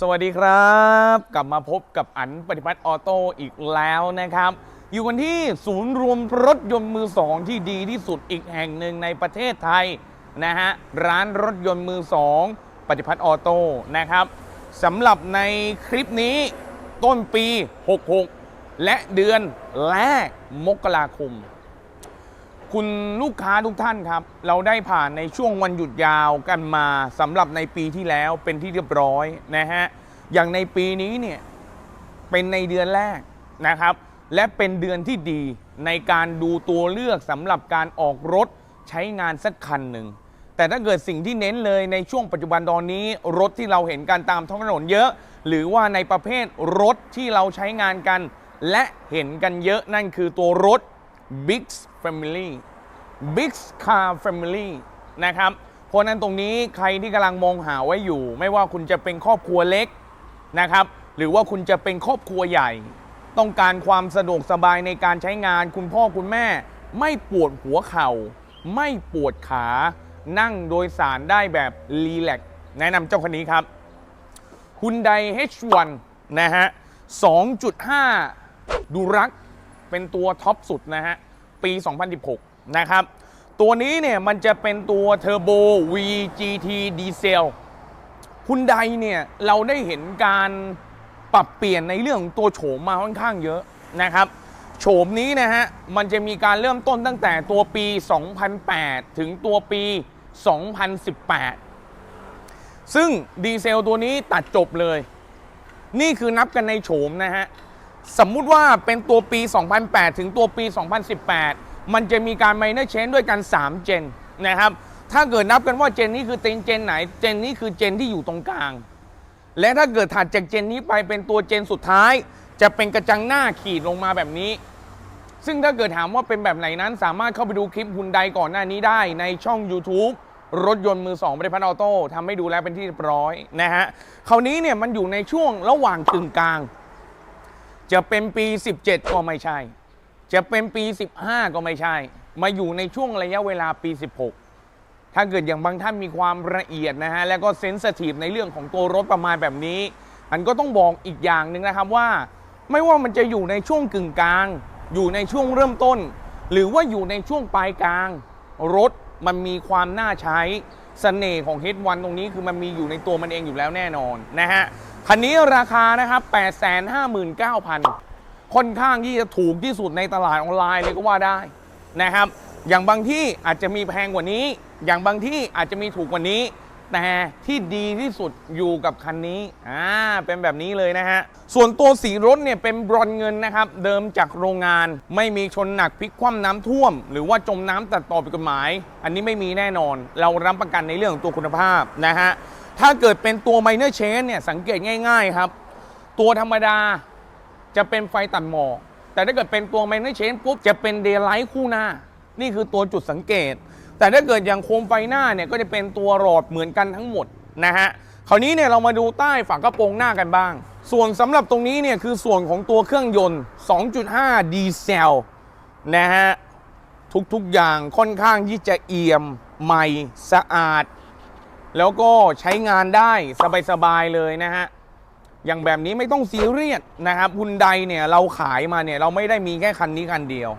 สวัสดีครับ กลับมาพบกับอันปฏิพัฒน์ออโต้อีกแล้วนะครับ อยู่กันที่ศูนย์รวมรถยนต์มือสองที่ดีที่สุดอีกแห่งหนึ่งในประเทศไทยนะฮะร้านรถยนต์มือสองปฏิพัฒน์ออโต้นะครับสำหรับในคลิปนี้ต้นปี 66 และเดือนแรกมกราคม คุณลูกค้าทุกท่านครับ เราได้ผ่านในช่วงวันหยุดยาวกันมาสำหรับในปีที่แล้วเป็นที่เรียบร้อยนะฮะอย่างในปีนี้เนี่ยเป็นในเดือนแรกนะครับ และเป็นเดือนที่ดีในการดูตัวเลือกสำหรับการออกรถใช้งานสักคันหนึ่งแต่ถ้าเกิดสิ่งที่เน้นเลยในช่วงปัจจุบันตอนนี้ รถที่เราเห็นกันตามท้องถนนเยอะ หรือว่าในประเภทรถที่เราใช้งานกัน และเห็นกันเยอะนั่นคือตัวรถ Big Family Big Car Family นะครับ เพราะนั้นตรงนี้ใครที่กำลังมองหาไว้อยู่ ไม่ว่าคุณจะเป็นครอบครัวเล็กนะครับ หรือว่าคุณจะเป็นครอบครัวใหญ่ ต้องการความสะดวกสบายในการใช้งาน คุณพ่อคุณแม่ ไม่ปวดหัวเข่า ไม่ปวดขา นั่งโดยสารได้แบบรีแลกซ์แนะนำเจ้าคันนี้ครับ Hyundai H1 นะฮะ 2.5 ดูรักเป็นตัวท็อปสุดนะฮะ ปี 2016 นะครับ ตัวนี้เนี่ยมันจะเป็นตัวเทอร์โบ VGT ดีเซลคุณไดเนี่ยเราได้เห็นการปรับเปลี่ยนในเรื่องของตัวโฉมมาค่อนข้างเยอะนะครับโฉมนี้นะฮะ มันจะมีการเริ่มต้นตั้งแต่ตัวปี 2008 ถึงตัวปี 2018 ซึ่งดีเซลตัวนี้ตัดจบเลย นี่คือนับกันในโฉมนะฮะ สมมุติว่าเป็นตัวปี 2008 ถึงตัวปี 2018 มันจะมีการไมเนอร์เชนด้วยกัน 3 เจนนะครับ ถ้าเกิดนับกันว่าเจนนี้คือเจนเจนไหน เจนนี้คือเจนที่อยู่ตรงกลาง และถ้าเกิดถัดจากเจนนี้ไปเป็นตัวเจนสุดท้าย จะเป็นกระจังหน้าขีดลงมาแบบนี้ ซึ่งถ้าเกิดถามว่าเป็นแบบไหนนั้น สามารถเข้าไปดูคลิปฮุนไดก่อนหน้านี้ได้ในช่อง YouTube รถยนต์มือ2บริพันธ์ออโต้ทำให้ดูแล้วเป็นที่เรียบร้อยนะฮะคราวนี้เนี่ยมันอยู่ในช่วงระหว่างกึ่งกลาง จะเป็นปี 17 ก็ไม่ใช่ จะเป็นปี 15 ก็ไม่ใช่ มาอยู่ในช่วงระยะเวลาปี 16 ถ้าเกิดอย่างบางท่านมีความละเอียดนะฮะ แล้วก็เซนสทีฟในเรื่องของตัวรถประมาณแบบนี้ อันก็ต้องบอกอีกอย่างหนึ่งนะครับว่า ไม่ว่ามันจะอยู่ในช่วงกึ่งกลาง อยู่ในช่วงเริ่มต้น หรือว่าอยู่ในช่วงปลายกลาง รถมันมีความน่าใช้เสน่ห์ของ H1 ตรงนี้คือมันมีอยู่ในตัวมันเองอยู่แล้วแน่นอนนะฮะ คันนี้ราคานะครับ 859,000 ค่อนข้างที่จะถูกที่สุดในตลาดออนไลน์เลยก็ว่าได้นะครับ อย่างบางที่อาจจะมีแพงกว่านี้ อย่างบางที่อาจจะมีถูกกว่านี้ แต่ที่ดีที่สุดอยู่กับคันนี้ อ่า เป็นแบบนี้เลยนะฮะ ส่วนตัวสีรถเนี่ยเป็นบรอนเงินนะครับ เดิมจากโรงงาน ไม่มีชนหนักพลิกคว่ำน้ำท่วม หรือว่าจมน้ำตัดต่อผิดกฎหมาย อันนี้ไม่มีแน่นอน เรารับประกันในเรื่องของตัวคุณภาพนะฮะ ถ้าเกิดเป็นตัวไมเนอร์เชนเนี่ยสังเกตง่าย ๆครับ ตัวธรรมดาจะเป็นไฟตัดหมอก แต่ถ้าเกิดเป็นตัวไมเนอร์เชนปุ๊บจะเป็นเดย์ไลท์คู่หน้า นี่คือตัวจุดสังเกต แต่ถ้าเกิดอย่างโคมไฟหน้าเนี่ยก็จะเป็นตัวหลอดเหมือนกันทั้งหมดนะฮะคราวนี้เนี่ยเรามาดูใต้ฝากระโปรงหน้ากันบ้าง ส่วนสำหรับตรงนี้เนี่ยคือส่วนของตัวเครื่องยนต์ 2.5 ดีเซลนะฮะทุกๆอย่างค่อนข้างที่จะเอี่ยมใหม่สะอาด แล้วก็ใช้งานได้สบายๆเลยนะฮะอย่างแบบนี้ไม่ต้องซีเรียสนะครับฮุนไดเนี่ยเราขายมาเนี่ยเราไม่ได้มีแค่คันนี้คันเดียว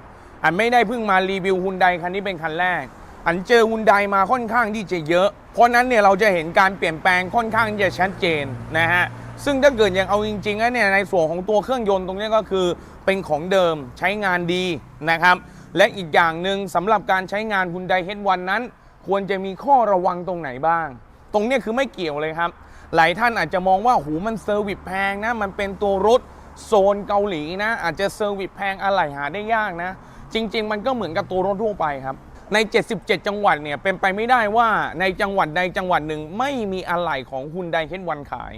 อันไม่ได้เพิ่งมารีวิวฮุนไดคันนี้เป็นคันแรก อันเจอฮุนไดมาค่อนข้างที่จะเยอะ เพราะนั้นเนี่ยเราจะเห็นการเปลี่ยนแปลงค่อนข้างที่จะชัดเจนนะฮะซึ่งถ้าเกิดยังเอาจริงๆแล้วเนี่ยในส่วนของตัวเครื่องยนต์ตรงนี้ก็คือเป็นของเดิมใช้งานดีนะครับ และอีกอย่างหนึ่งสำหรับการใช้งานฮุนไดเฮดวันนั้น ควรจะมีข้อระวังตรงไหนบ้าง ตรงนี้คือไม่เกี่ยวเลยครับ หลายท่านอาจจะมองว่าหูมันเซอร์วิสแพงนะ มันเป็นตัวรถโซนเกาหลีนะ อาจจะเซอร์วิสแพงอะไรหาได้ยากนะ จริง ๆ มันก็เหมือนกับตัวรถทั่วไปครับ ใน 77 จังหวัดเนี่ยเป็นไปไม่ได้ว่าในจังหวัดใดจังหวัดหนึ่งไม่มีอะไหล่ของฮุนไดเฮดวันขาย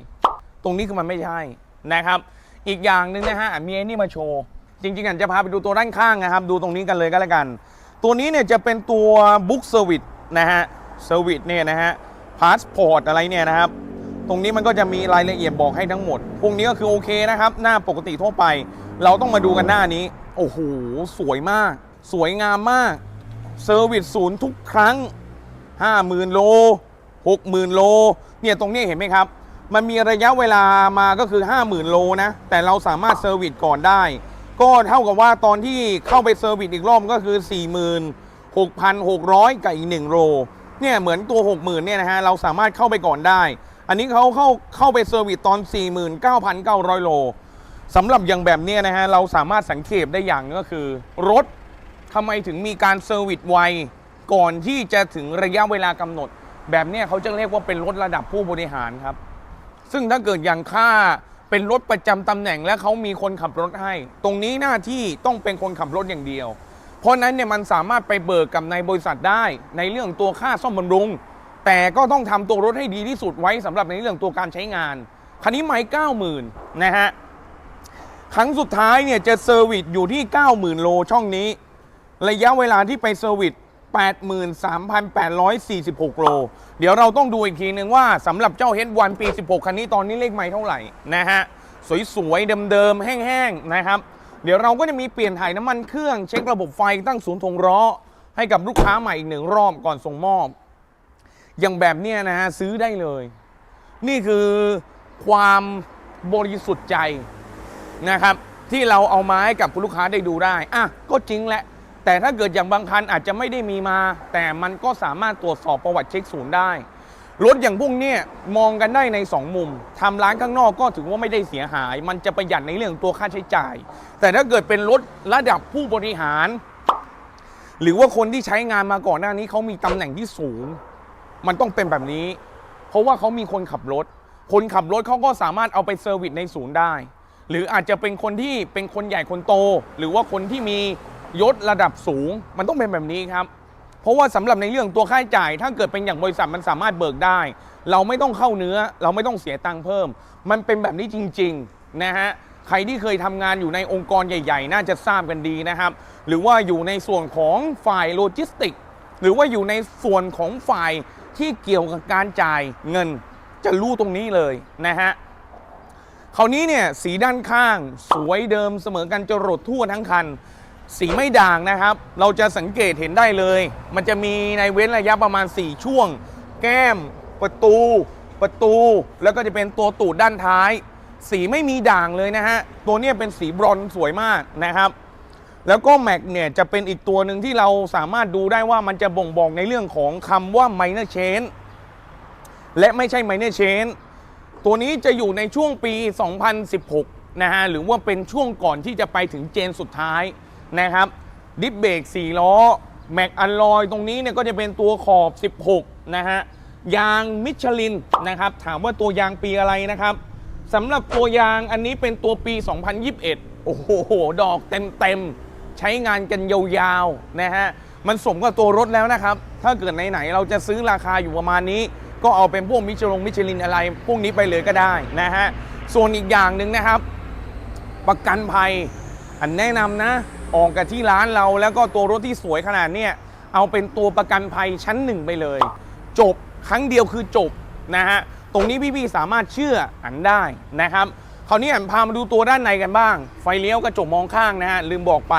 ตรงนี้คือมันไม่ใช่นะครับ อีกอย่างหนึ่งนะฮะมีไอ้นี่มาโชว์จริงๆอะจะพาไปดูตัวด้านข้างนะครับ ดูตรงนี้กันเลยก็แล้วกัน ตัวนี้เนี่ยจะเป็นตัวบุ๊กเซอร์วิสนะฮะเซอร์วิสเนี่ยนะฮะ พาสปอร์ตอะไรเนี่ยนะครับ ตรงนี้มันก็จะมีรายละเอียดบอกให้ทั้งหมด พวกนี้ก็คือโอเคนะครับ หน้าปกติทั่วไป เราต้องมาดูกันหน้านี้ โอ้โห สวยมาก สวยงามมาก เซอร์วิสศูนย์ทุกครั้ง 50,000 โล 60,000 โล เนี่ยตรงนี้เห็นไหมครับ มันมีระยะเวลามาก็คือ 50,000 โลนะ แต่เราสามารถเซอร์วิสก่อนได้ ก็เท่ากับว่าตอนที่เข้าไปเซอร์วิสอีกรอบก็คือ 46,600 กับอีก 1 โล เนี่ยเหมือนตัว 60,000เนี่ยนะฮะเราสามารถเข้าไปก่อนได้ อันนี้เขาเข้าเข้าไปเซอร์วิสตอน 49,900 โลสำหรับอย่างแบบเนี้ยนะฮะเราสามารถสังเกตได้อย่างก็คือ รถทำไมถึงมีการเซอร์วิสไวก่อนที่จะถึงระยะเวลากำหนด แบบเนี้ยเขาจะเรียกว่าเป็นรถระดับผู้บริหารครับ ซึ่งถ้าเกิดอย่างค่าเป็นรถประจำตำแหน่งและเขามีคนขับรถให้ ตรงนี้หน้าที่ต้องเป็นคนขับรถอย่างเดียว เพราะนั้นเนี่ยมันสามารถไปเบิกกับในบริษัทได้ ในเรื่องตัวค่าซ่อมบำรุง แต่ก็ต้องทำตัวรถให้ดีที่สุดไว้สำหรับในเรื่องตัวการใช้งาน คันนี้ไม่เก้าหมื่นนะฮะครั้งสุดท้ายเนี่ยจะเซอร์วิสอยู่ที่ 90,000 โลช่องนี้ ระยะเวลาที่ไปเซอร์วิส83,846 โล เดี๋ยวเราต้องดูอีกทีนึงว่าสำหรับเจ้า H1 ปี 16 คันนี้ตอนนี้เลขไมล์เท่าไหร่นะฮะ สวยๆ เดิมๆ แห้งๆ นะครับ เดี๋ยวเราก็จะมีเปลี่ยนถ่ายน้ำมันเครื่องเช็คระบบไฟตั้งศูนย์ทงล้อให้กับลูกค้าใหม่อีกหนึ่งรอบก่อนส่งมอบ อย่างแบบเนี้ยนะฮะซื้อได้เลย นี่คือความบริสุทธิ์ใจนะครับ ที่เราเอามาให้กับคุณลูกค้าได้ดูได้อะก็จริงแหละแต่ถ้าเกิดอย่างบางคันอาจจะไม่ได้มีมา แต่มันก็สามารถตรวจสอบประวัติเช็คศูนย์ได้ รถอย่างพวกเนี้ยมองกันได้ใน 2 มุมทำร้านข้างนอกก็ถือว่าไม่ได้เสียหาย มันจะประหยัดในเรื่องตัวค่าใช้จ่าย แต่ถ้าเกิดเป็นรถระดับผู้บริหาร หรือว่าคนที่ใช้งานมาก่อนหน้านี้เขามีตำแหน่งที่สูง มันต้องเป็นแบบนี้ เพราะว่าเขามีคนขับรถ คนขับรถเขาก็สามารถเอาไปเซอร์วิสในศูนย์ได้ หรืออาจจะเป็นคนที่เป็นคนใหญ่คนโต หรือว่าคนที่มียศระดับสูง มันต้องเป็นแบบนี้ครับ เพราะว่าสำหรับในเรื่องตัวค่าใช้จ่าย ถ้าเกิดเป็นอย่างบริษัทมันสามารถเบิกได้ เราไม่ต้องเข้าเนื้อ เราไม่ต้องเสียตังค์เพิ่ม มันเป็นแบบนี้จริงๆนะฮะใครที่เคยทำงานอยู่ในองค์กรใหญ่ ๆ น่าจะทราบกันดีนะครับ หรือว่าอยู่ในส่วนของฝ่ายโลจิสติกหรือว่าอยู่ในส่วนของฝ่ายที่เกี่ยวกับการจ่ายเงิน จะรู้ตรงนี้เลยนะฮะคราวนี้เนี่ยสีด้านข้างสวยเดิมเสมอกันจรดทั่วทั้งคัน สีไม่ด่างนะครับ เราจะสังเกตเห็นได้เลย มันจะมีในเว้นระยะประมาณ 4 ช่วง แก้ม ประตู ประตู แล้วก็จะเป็นตัวตูดด้านท้าย สีไม่มีด่างเลยนะฮะ ตัวเนี้ยเป็นสีบรอนสวยมากนะครับ แล้วก็แม็กเนี่ยจะเป็นอีกตัวหนึ่งที่เราสามารถดูได้ว่ามันจะบ่งบอกในเรื่องของคำว่า minor chain และไม่ใช่ minor chain ตัวนี้จะอยู่ในช่วงปี 2016 นะฮะ หรือว่าเป็นช่วงก่อนที่จะไปถึงเจนสุดท้าย นะครับ ดิฟเบรก4ล้อ แม็กอัลลอยตรงนี้เนี่ยก็จะเป็นตัวขอบ 16 นะฮะ ยางมิชลินนะครับ ถามว่าตัวยางปีอะไรนะครับสำหรับตัวยางอันนี้เป็นตัวปี 2021 โอ้โห ดอกเต็มๆ ใช้งานกันยาวๆ นะฮะ มันสมกับตัวรถแล้วนะครับ ถ้าเกิดไหนๆ เราจะซื้อราคาอยู่ประมาณนี้ ก็เอาเป็นพวกมิชลงมิชลินอะไร พวกนี้ไปเลยก็ได้นะฮะ ส่วนอีกอย่างหนึ่งนะครับ ประกันภัย อันแนะนำนะ ออกกับที่ร้านเราแล้วก็ตัวรถที่สวยขนาดเนี้ยเอาเป็นตัวประกันภัยชั้นหนึ่งไปเลย จบครั้งเดียวคือจบนะฮะตรงนี้พี่ๆสามารถเชื่ออันได้นะครับคราวนี้อันพามาดูตัวด้านในกันบ้าง ไฟเลี้ยวกระจกมองข้างนะฮะลืมบอกไป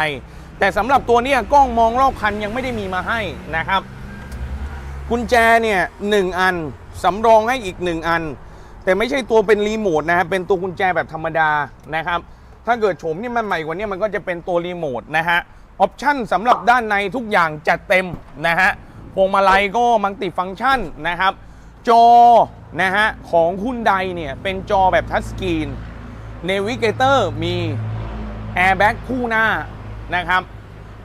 แต่สำหรับตัวเนี้ยกล้องมองรอบคันยังไม่ได้มีมาให้นะครับกุญแจเนี่ยหนึ่งอันสำรองให้อีกหนึ่งอัน แต่ไม่ใช่ตัวเป็นรีโมทนะครับเป็นตัวกุญแจแบบธรรมดานะครับ ถ้าเกิดโฉมนี่มันใหม่กว่านี้มันก็จะเป็นตัวรีโมทนะฮะออปชั่นสำหรับด้านในทุกอย่างจัดเต็มนะฮะพวงมาลัยก็มัลติฟังก์ชันนะครับ จอนะฮะของคุณใดเนี่ยเป็นจอแบบทัชสกรีนเนวิเกเตอร์มีแอร์แบ็กคู่หน้านะครับ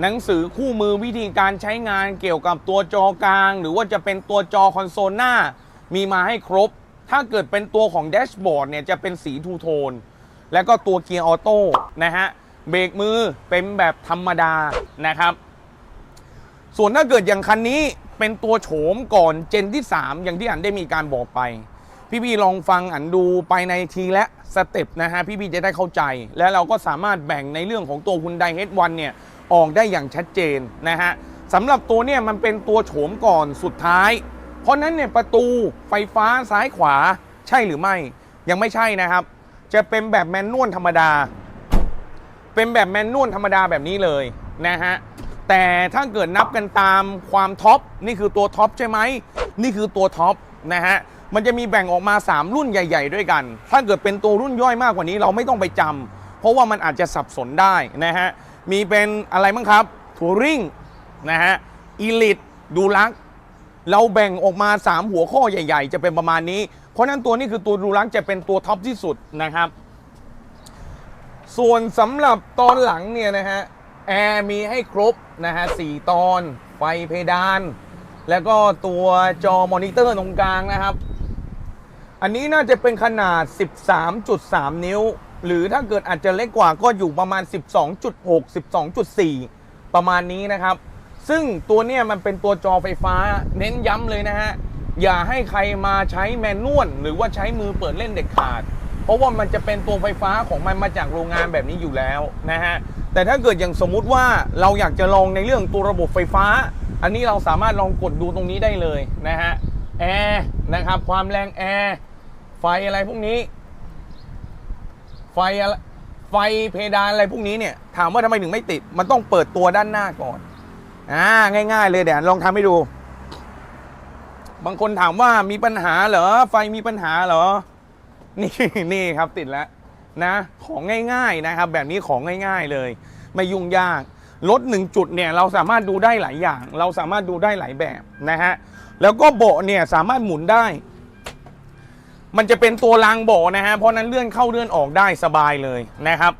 หนังสือคู่มือวิธีการใช้งานเกี่ยวกับตัวจอกลาง หรือว่าจะเป็นตัวจอคอนโซลหน้า มีมาให้ครบ ถ้าเกิดเป็นตัวของแดชบอร์ดเนี่ยจะเป็นสีทูโทน แล้วก็ตัวเกียร์ออโต้นะฮะเบรกมือเป็นแบบธรรมดานะครับ ส่วนถ้าเกิดอย่างคันนี้เป็นตัวโฉมก่อนเจนที่ 3 อย่างที่อันได้มีการบอกไป พี่ๆลองฟังอันดูไปในทีและสเต็ปนะฮะพี่ๆจะได้เข้าใจ และเราก็สามารถแบ่งในเรื่องของตัวคุณไดเฮดวันเนี่ยออกได้อย่างชัดเจนนะฮะสำหรับตัวเนี่ยมันเป็นตัวโฉมก่อนสุดท้าย เพราะนั้นเนี่ยประตูไฟฟ้าซ้ายขวาใช่หรือไม่ยังไม่ใช่นะครับ จะเป็นแบบแมนนวลธรรมดา เป็นแบบแมนนวลธรรมดาแบบนี้เลยนะฮะ แต่ถ้าเกิดนับกันตามความท็อปนี่คือตัวท็อปใช่ไหมนี่คือตัวท็อปนะฮะ มันจะมีแบ่งออกมา 3 รุ่นใหญ่ ๆ ด้วยกัน ถ้าเกิดเป็นตัวรุ่นย่อยมากกว่านี้เราไม่ต้องไปจำเพราะว่ามันอาจจะสับสนได้นะฮะ มีเป็นอะไรบ้างครับทัวริงนะฮะอีลิทดูลัก เราแบ่งออกมา 3 หัวข้อใหญ่ ๆ จะเป็นประมาณนี้ เพราะนั้นตัวนี้คือตัวดูลักจะเป็นตัวท็อปที่สุดนะครับ ส่วนสำหรับตอนหลังเนี่ยนะฮะแอร์มีให้ครบนะฮะสตอน ไฟเพดาน แล้วก็ตัวจอมอนิเตอร์ตรงกลางนะครับ อันนี้น่าจะเป็นขนาด 13.3 นิ้ว หรือถ้าเกิดอาจจะเล็กกว่าก็อยู่ประมาณ 12.6 12.4 ประมาณนี้นะครับ ซึ่งตัวเนี้ยมันเป็นตัวจอไฟฟ้าเน้นย้ำเลยนะฮะ อย่าให้ใครมาใช้แมนนวลหรือว่าใช้มือเปิดเล่นเด็ดขาด เพราะว่ามันจะเป็นตัวไฟฟ้าของมันมาจากโรงงานแบบนี้อยู่แล้วนะฮะแต่ถ้าเกิดอย่างสมมุติว่าเราอยากจะลองในเรื่องตัวระบบไฟฟ้า อันนี้เราสามารถลองกดดูตรงนี้ได้เลยนะฮะแอร์นะครับความแรงแอร์ไฟอะไรพวกนี้ ไฟอะไรไฟเพดานอะไรพวกนี้เนี่ยถามว่าทำไมถึงไม่ติด มันต้องเปิดตัวด้านหน้าก่อนอ่าง่าย ๆ เลยเดี๋ยวลองทำให้ดู บางคนถามว่ามีปัญหาเหรอ ไฟมีปัญหาเหรอ นี่นี่ครับติดแล้วนะ ของง่ายๆนะครับ แบบนี้ของง่าย ๆเลย ไม่ยุ่งยาก รถหนึ่งจุดเนี่ยเราสามารถดูได้หลายอย่าง เราสามารถดูได้หลายแบบนะฮะ แล้วก็เบาะเนี่ยสามารถหมุนได้ มันจะเป็นตัวรางเบาะนะฮะ เพราะฉะนั้นเลื่อนเข้าเลื่อนออกได้สบายเลยนะครับ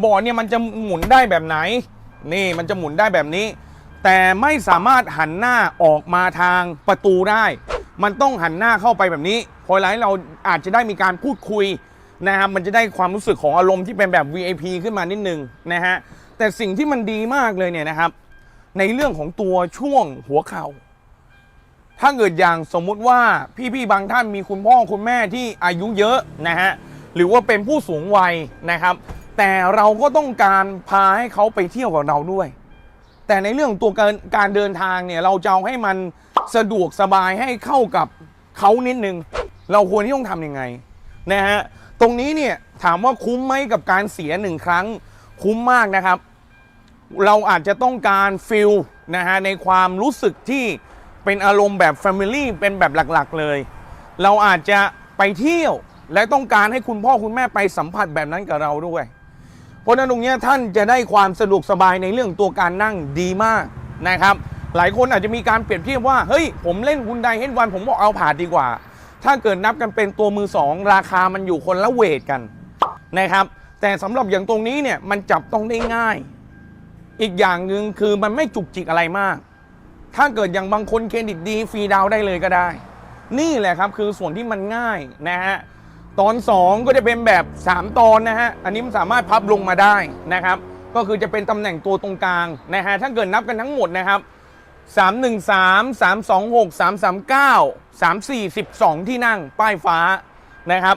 เบาะเนี่ยมันจะหมุนได้แบบไหน นี่มันจะหมุนได้แบบนี้ แต่ไม่สามารถหันหน้าออกมาทางประตูได้ มันต้องหันหน้าเข้าไปแบบนี้พอไลท์เราอาจจะได้มีการพูดคุยนะครับมันจะได้ความรู้สึกของอารมณ์ที่เป็นแบบ VIP ขึ้นมานิดนึงนะฮะแต่สิ่งที่มันดีมากเลยเนี่ยนะครับ ในเรื่องของตัวช่วงหัวเข่าถ้าเกิดอย่างสมมุติว่าพี่ๆบางท่านมีคุณพ่อคุณแม่ที่อายุเยอะนะฮะหรือว่าเป็นผู้สูงวัยนะครับ แต่เราก็ต้องการพาให้เขาไปเที่ยวกับเราด้วย แต่ในเรื่องตัวการการเดินทางเนี่ยเราจะเอาให้มันสะดวกสบายให้เข้ากับเขานิดนึง เราควรที่ต้องทำยังไงนะฮะตรงนี้เนี่ยถามว่าคุ้มไหมกับการเสียหนึ่งครั้งคุ้มมากนะครับ เราอาจจะต้องการฟิลนะฮะในความรู้สึกที่เป็นอารมณ์แบบ Family เป็นแบบหลักๆเลย เราอาจจะไปเที่ยวและต้องการให้คุณพ่อคุณแม่ไปสัมผัสแบบนั้นกับเราด้วย เพราะนั้นตรงนี้ท่านจะได้ความสะดวกสบายในเรื่องตัวการนั่งดีมากนะครับ หลายคนอาจจะมีการเปรียบเทียบว่า เฮ้ย ผมเล่นคุณไดเฮดวันผมบอกเอาผ่าดีกว่า ถ้าเกิดนับกันเป็นตัวมือสองราคามันอยู่คนละเวทกันนะครับ แต่สำหรับอย่างตรงนี้เนี่ยมันจับต้องได้ง่าย อีกอย่างหนึ่งคือมันไม่จุกจิกอะไรมาก ถ้าเกิดอย่างบางคนเครดิตดีฟรีดาวได้เลยก็ได้ นี่แหละครับคือส่วนที่มันง่ายนะฮะ ตอน 2 ก็จะเป็นแบบ 3 ตอนนะฮะ อันนี้มันสามารถพับลงมาได้นะครับ ก็คือจะเป็นตำแหน่งตัวตรงกลางนะฮะ ถ้าเกิดนับกันทั้งหมดนะครับ 313 326 339 34 12 ที่นั่งป้ายฟ้านะครับ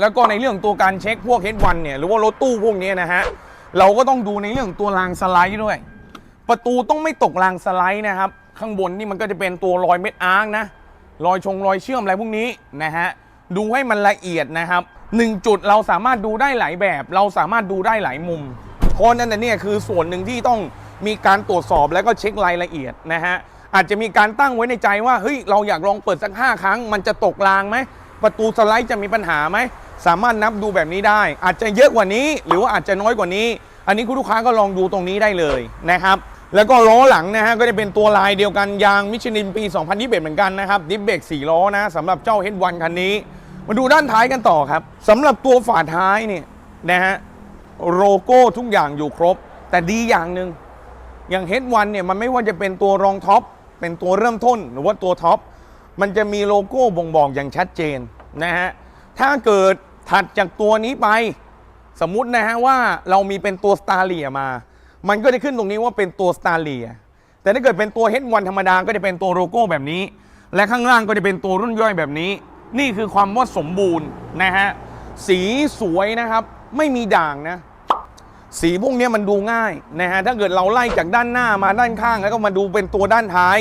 แล้วก็ในเรื่องตัวการเช็คพวกเฮดวันเนี่ยหรือว่ารถตู้พวกนี้นะฮะ เราก็ต้องดูในเรื่องตัวรางสไลด์ด้วย ประตูต้องไม่ตกรางสไลด์นะครับ ข้างบนนี่มันก็จะเป็นตัวรอยเม็ดอาร์กนะ รอยชงรอยเชื่อมอะไรพวกนี้นะฮะ ดูให้มันละเอียดนะครับหนึ่งจุดเราสามารถดูได้หลายแบบ เราสามารถดูได้หลายมุม เพราะนั่นนะเนี่ยคือส่วนหนึ่งที่ต้องมีการตรวจสอบแล้วก็เช็ครายละเอียดนะฮะอาจจะมีการตั้งไว้ในใจว่าเฮ้ยเราอยากลองเปิดสัก 5 ครั้ง มันจะตกรางไหมประตูสไลด์จะมีปัญหาไหมสามารถนับดูแบบนี้ได้ อาจจะเยอะกว่านี้ หรือว่าอาจจะน้อยกว่านี้ อันนี้คุณลูกค้าก็ลองดูตรงนี้ได้เลยนะครับ แล้วก็ล้อหลังนะฮะก็จะเป็นตัวลายเดียวกันยางมิชลินปี 2021 เหมือนกันนะครับดิฟเบรก4ล้อนะสำหรับเจ้า H1 คันนี้ มาดูด้านท้ายกันต่อครับสำหรับตัวฝาท้ายเนี่ยนะฮะโลโก้ทุกอย่างอยู่ครบ แต่ดีอย่างหนึ่งอย่าง H1 เนี่ยมันไม่ว่าจะเป็นตัวรองท็อปเป็นตัวเริ่มต้นหรือว่าตัวท็อปมันจะมีโลโก้บ่งบอกอย่างชัดเจนนะฮะถ้าเกิดถัดจากตัวนี้ไป สมมุตินะฮะว่าเรามีเป็นตัวสตาร์เลียมา มันก็จะขึ้นตรงนี้ว่าเป็นตัวสตาร์เลียแต่ถ้าเกิดเป็นตัว H1 ธรรมดาก็จะเป็นตัวโลโก้แบบนี้ และข้างล่างก็จะเป็นตัวรุ่นย่อยแบบนี้ นี่คือความว่าสมบูรณ์นะฮะ สีสวยนะครับ ไม่มีด่างนะ สีพวกนี้มันดูง่ายนะฮะ ถ้าเกิดเราไล่จากด้านหน้ามาด้านข้าง แล้วก็มาดูเป็นตัวด้านท้าย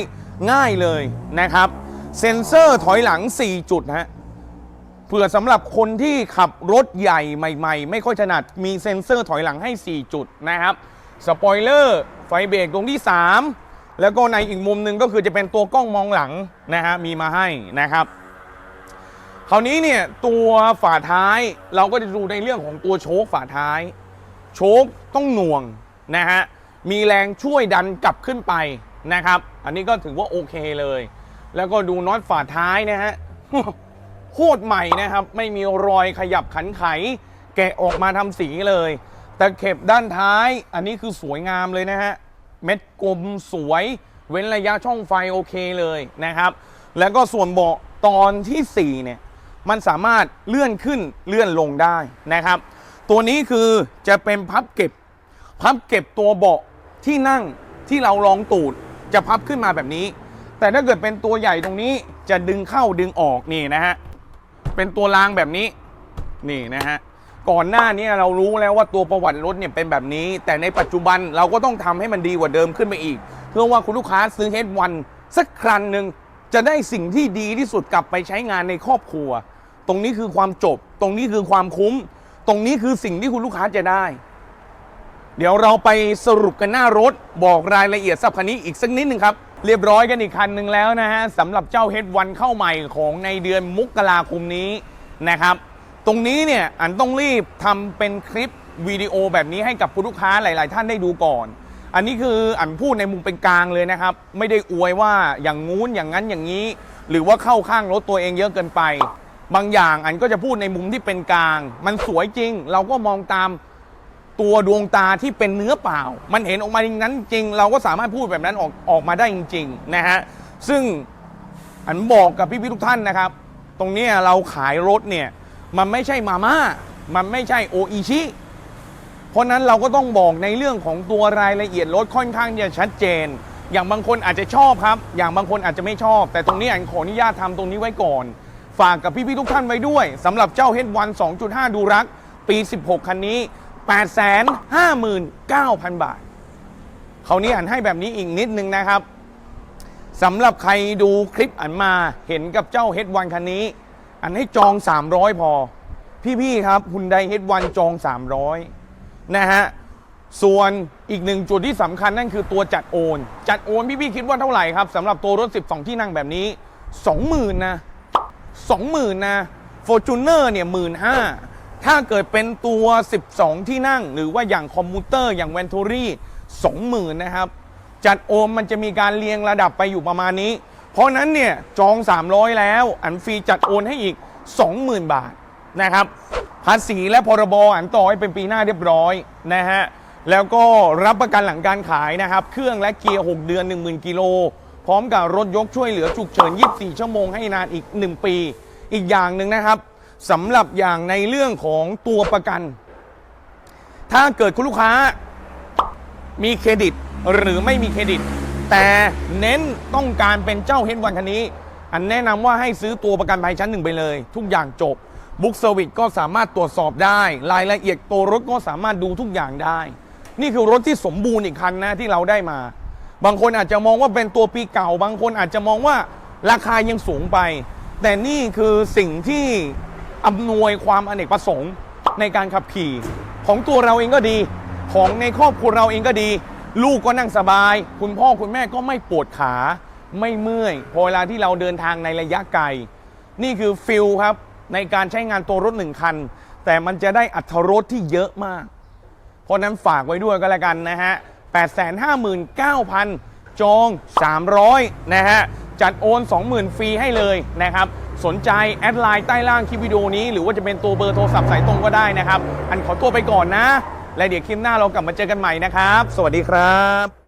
ง่ายเลยนะครับ เซ็นเซอร์ถอยหลัง 4 จุดฮะเผื่อสำหรับคนที่ขับรถใหญ่ใหม่ ๆ ไม่ค่อยถนัดมีเซ็นเซอร์ถอยหลังให้ 4 จุดนะครับ สปอยเลอร์ไฟเบรกตรงที่ 3 แล้วก็ในอีกมุมหนึ่งก็คือจะเป็นตัวกล้องมองหลังนะฮะมีมาให้นะครับ คราวนี้เนี่ยตัวฝาท้ายเราก็จะดูในเรื่องของตัวโชคฝาท้าย โชคต้องหน่วงนะฮะมีแรงช่วยดันกลับขึ้นไปนะครับ อันนี้ก็ถือว่าโอเคเลย แล้วก็ดูน็อตฝาท้ายนะฮะโคตรใหม่นะครับ ไม่มีรอยขยับขันไข แกะออกมาทำสีเลย แต่เข็บด้านท้าย อันนี้คือสวยงามเลยนะฮะเม็ดกลมสวย เว้นระยะช่องไฟโอเคเลยนะครับ แล้วก็ส่วนเบาะตอนทีสี่4เนี่ย มันสามารถเลื่อนขึ้นเลื่อนลงได้นะครับ ตัวนี้คือจะเป็นพับเก็บ พับเก็บตัวเบาะที่นั่งที่เราลองตูดจะพับขึ้นมาแบบนี้ แต่ถ้าเกิดเป็นตัวใหญ่ตรงนี้จะดึงเข้าดึงออกนี่นะฮะเป็นตัวรางแบบนี้นี่นะฮะก่อนหน้านี้เรารู้แล้วว่าตัวประวัติรถเนี่ยเป็นแบบนี้ แต่ในปัจจุบันเราก็ต้องทำให้มันดีกว่าเดิมขึ้นไปอีก เพื่อว่าคุณลูกค้าซื้อ H1 สักครั้งหนึ่งจะได้สิ่งที่ดีที่สุดกลับไปใช้งานในครอบครัว ตรงนี้คือความจบ ตรงนี้คือความคุ้ม ตรงนี้คือสิ่งที่คุณลูกค้าจะได้ เดี๋ยวเราไปสรุปกันหน้ารถบอกรายละเอียดสับคันนี้อีกสักนิดหนึ่งครับ เรียบร้อยกันอีกคันหนึ่งแล้วนะฮะสำหรับเจ้า H1 เข้าใหม่ของในเดือนมกราคมนี้นะครับ ตรงนี้เนี่ยอันต้องรีบทำเป็นคลิปวิดีโอแบบนี้ให้กับคุณลูกค้าหลาย ๆ ท่านได้ดูก่อน อันนี้คืออันพูดในมุมเป็นกลางเลยนะครับ ไม่ได้อวยว่าอย่างงู้นอย่างนั้นอย่างนี้ หรือว่าเข้าข้างรถตัวเองเยอะเกินไป บางอย่างอันก็จะพูดในมุมที่เป็นกลาง มันสวยจริง เราก็มองตามตัวดวงตาที่เป็นเนื้อเปล่า มันเห็นออกมาอย่างนั้นจริง เราก็สามารถพูดแบบนั้นออกออกมาได้จริงๆนะฮะซึ่งอันบอกกับพี่ๆทุกท่านนะครับ ตรงนี้เราขายรถเนี่ยมันไม่ใช่มาม่ามันไม่ใช่โออิชิเพราะนั้นเราก็ต้องบอกในเรื่องของตัวรายละเอียดรถค่อนข้างจะชัดเจน อย่างบางคนอาจจะชอบครับ อย่างบางคนอาจจะไม่ชอบ แต่ตรงนี้อันขออนุญาตทำตรงนี้ไว้ก่อน ฝากกับพี่ๆทุกท่านไว้ด้วยสำหรับเจ้า H1 2.5 ดูรัก ปี 16 คันนี้ 859,000 บาทคราวนี้อันให้แบบนี้อีกนิดนึงนะครับสำหรับใครดูคลิปอันมาเห็นกับเจ้า H1 คันนี้ อันให้จอง 300 พอ พี่ๆครับคุณได H1 จอง 300 นะฮะส่วนอีกหนึ่งจุดที่สำคัญนั่นคือตัวจัดโอน จัดโอนพี่ๆคิดว่าเท่าไหร่ครับสำหรับตัวรถ 12 ที่นั่งแบบนี้ 20,000นะ 20,000นะ Fortuner เนี่ยหมื่นห้าถ้าเกิดเป็นตัว 12 ที่นั่ง หรือว่าอย่างคอมมูเตอร์อย่าง v วนทูรี่20,000นะครับ จัดโอมมันจะมีการเรียงระดับไปอยู่ประมาณนี้ เพราะนั้นเนี่ยจอง 300 แล้ว อันฟรีจัดโอนให้อีก 20,000 บาทนะครับภาษีและพรบอันต่อให้เป็นปีหน้าเรียบร้อยนะฮะแล้วก็รับประกันหลังการขายนะครับ เครื่องและเกียร์ 6 เดือน 10,000 กิโล พร้อมกับรถยกช่วยเหลือฉุกเฉิน 24 ชั่วโมงให้นานอีก 1 ปี อีกอย่างหนึ่งนะครับสำหรับอย่างในเรื่องของตัวประกัน ถ้าเกิดคุณลูกค้ามีเครดิตหรือไม่มีเครดิต แต่เน้นต้องการเป็นเจ้าเฮดวันคันนี้ อันแนะนำว่าให้ซื้อตัวประกันภัยชั้นหนึ่งไปเลย ทุกอย่างจบบุ๊กเซอร์วิสก็สามารถตรวจสอบได้ รายละเอียดตัวรถก็สามารถดูทุกอย่างได้ นี่คือรถที่สมบูรณ์อีกคันนะที่เราได้มา บางคนอาจจะมองว่าเป็นตัวปีเก่า บางคนอาจจะมองว่าราคายังสูงไป แต่นี่คือสิ่งที่อำนวยความอเนกประสงค์ในการขับขี่ ของตัวเราเองก็ดี ของในครอบครัวเราเองก็ดี ลูกก็นั่งสบาย คุณพ่อคุณแม่ก็ไม่ปวดขา ไม่เมื่อยพอเวลาที่เราเดินทางในระยะไกล นี่คือฟิลครับในการใช้งานตัวรถหนึ่งคัน แต่มันจะได้อัตรรสที่เยอะมาก เพราะนั้นฝากไว้ด้วยก็แล้วกันนะฮะ 859,000 จอง 300 นะฮะ จัดโอน 20,000 ฟรีให้เลยนะครับ สนใจแอดไลน์ใต้ล่างคลิปวิดีโอนี้ หรือว่าจะเป็นตัวเบอร์โทรศัพท์สายตรงก็ได้นะครับ อันขอตัวไปก่อนนะ และเดี๋ยวคลิปหน้าเรากลับมาเจอกันใหม่นะครับ สวัสดีครับ